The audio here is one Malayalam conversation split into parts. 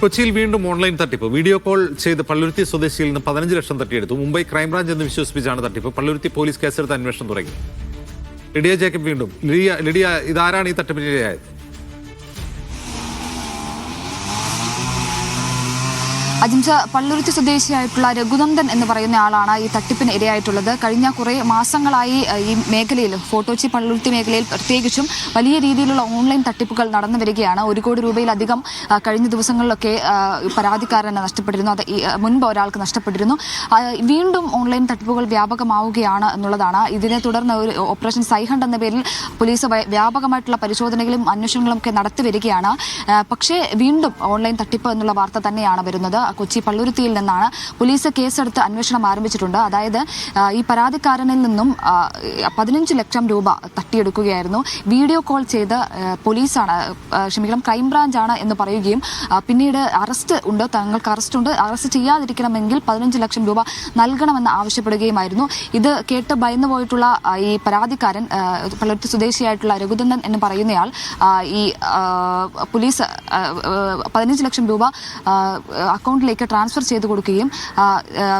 കൊച്ചിയിൽ വീണ്ടും ഓൺലൈൻ തട്ടിപ്പ്. വീഡിയോ കോൾ ചെയ്ത് പള്ളുരുത്തി സ്വദേശിയിൽ നിന്ന് പതിനഞ്ച് ലക്ഷം തട്ടിയെടുത്തു. മുംബൈ ക്രൈംബ്രാഞ്ച് എന്ന് വിശ്വസിപ്പിച്ചാണ് തട്ടിപ്പ്. പള്ളുരുത്തി പോലീസ് കേസെടുത്ത് അന്വേഷണം തുടങ്ങി. ലിഡിയ ജേക്കബ് വീണ്ടും. ലിഡിയ ലിഡിയ ഇതാരാണ് ഈ തട്ടിപ്പിന് അജിംസ പള്ളുരുത്തി സ്വദേശിയായിട്ടുള്ള രഘുനന്ദൻ എന്ന് പറയുന്ന ആളാണ് ഈ തട്ടിപ്പിന് ഇരയായിട്ടുള്ളത്. കഴിഞ്ഞ കുറേ മാസങ്ങളായി ഈ മേഖലയിൽ ഫോട്ടോച്ചി പള്ളുരുത്തി മേഖലയിൽ പ്രത്യേകിച്ചും വലിയ രീതിയിലുള്ള ഓൺലൈൻ തട്ടിപ്പുകൾ നടന്നു വരികയാണ്. ഒരു കോടി രൂപയിലധികം കഴിഞ്ഞ ദിവസങ്ങളിലൊക്കെ പരാതിക്കാരനെ നഷ്ടപ്പെട്ടിരുന്നു. അത് മുൻപ് ഒരാൾക്ക് നഷ്ടപ്പെട്ടിരുന്നു. വീണ്ടും ഓൺലൈൻ തട്ടിപ്പുകൾ വ്യാപകമാവുകയാണ് എന്നുള്ളതാണ്. ഇതിനെ തുടർന്ന് ഒരു ഓപ്പറേഷൻ സൈഹണ്ട് എന്ന പേരിൽ പോലീസ് വ്യാപകമായിട്ടുള്ള പരിശോധനകളും അന്വേഷണങ്ങളും ഒക്കെ നടത്തി വരികയാണ്. പക്ഷേ വീണ്ടും ഓൺലൈൻ തട്ടിപ്പ് എന്നുള്ള വാർത്ത തന്നെയാണ് വരുന്നത്. കൊച്ചി പള്ളുരുത്തിയിൽ നിന്നാണ് പോലീസ് കേസെടുത്ത് അന്വേഷണം ആരംഭിച്ചിട്ടുണ്ട്. അതായത് ഈ പരാതിക്കാരനിൽ നിന്നും പതിനഞ്ച് ലക്ഷം രൂപ തട്ടിയെടുക്കുകയായിരുന്നു. വീഡിയോ കോൾ ചെയ്ത് പോലീസാണ് ക്ഷമിക്കണം ക്രൈംബ്രാഞ്ചാണ് എന്ന് പറയുകയും പിന്നീട് അറസ്റ്റ് ഉണ്ട് തങ്ങൾക്ക് അറസ്റ്റ് ഉണ്ട്. അറസ്റ്റ് ചെയ്യാതിരിക്കണമെങ്കിൽ പതിനഞ്ച് ലക്ഷം രൂപ നൽകണമെന്ന് ആവശ്യപ്പെടുകയുമായിരുന്നു. ഇത് കേട്ട് ഭയന്നു പോയിട്ടുള്ള ഈ പരാതിക്കാരൻ പള്ളുരുത്തി സ്വദേശിയായിട്ടുള്ള രഘുനന്ദൻ എന്ന് പറയുന്നയാൾ ഈ പോലീസ് പതിനഞ്ച് ലക്ഷം രൂപ ആ, അക്കൗണ്ടിലേക്ക് ട്രാൻസ്ഫർ ചെയ്ത് കൊടുക്കുകയും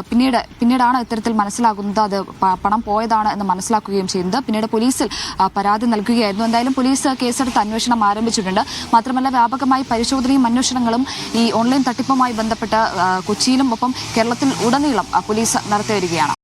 പിന്നീട് പിന്നീടാണ് ഇത്തരത്തിൽ മനസ്സിലാകുന്നത് അത് പണം പോയതാണ് എന്ന് മനസ്സിലാക്കുകയും ചെയ്യുന്നത്. പിന്നീട് പോലീസിൽ പരാതി നൽകുകയായിരുന്നു. എന്തായാലും പോലീസ് കേസെടുത്ത് അന്വേഷണം ആരംഭിച്ചിട്ടുണ്ട്. മാത്രമല്ല വ്യാപകമായി പരിശോധനയും അന്വേഷണങ്ങളും ഈ ഓൺലൈൻ തട്ടിപ്പുമായി ബന്ധപ്പെട്ട് കൊച്ചിയിലും ഒപ്പം കേരളത്തിൽ ഉടനീളം പോലീസ് നടത്തി വരികയാണ്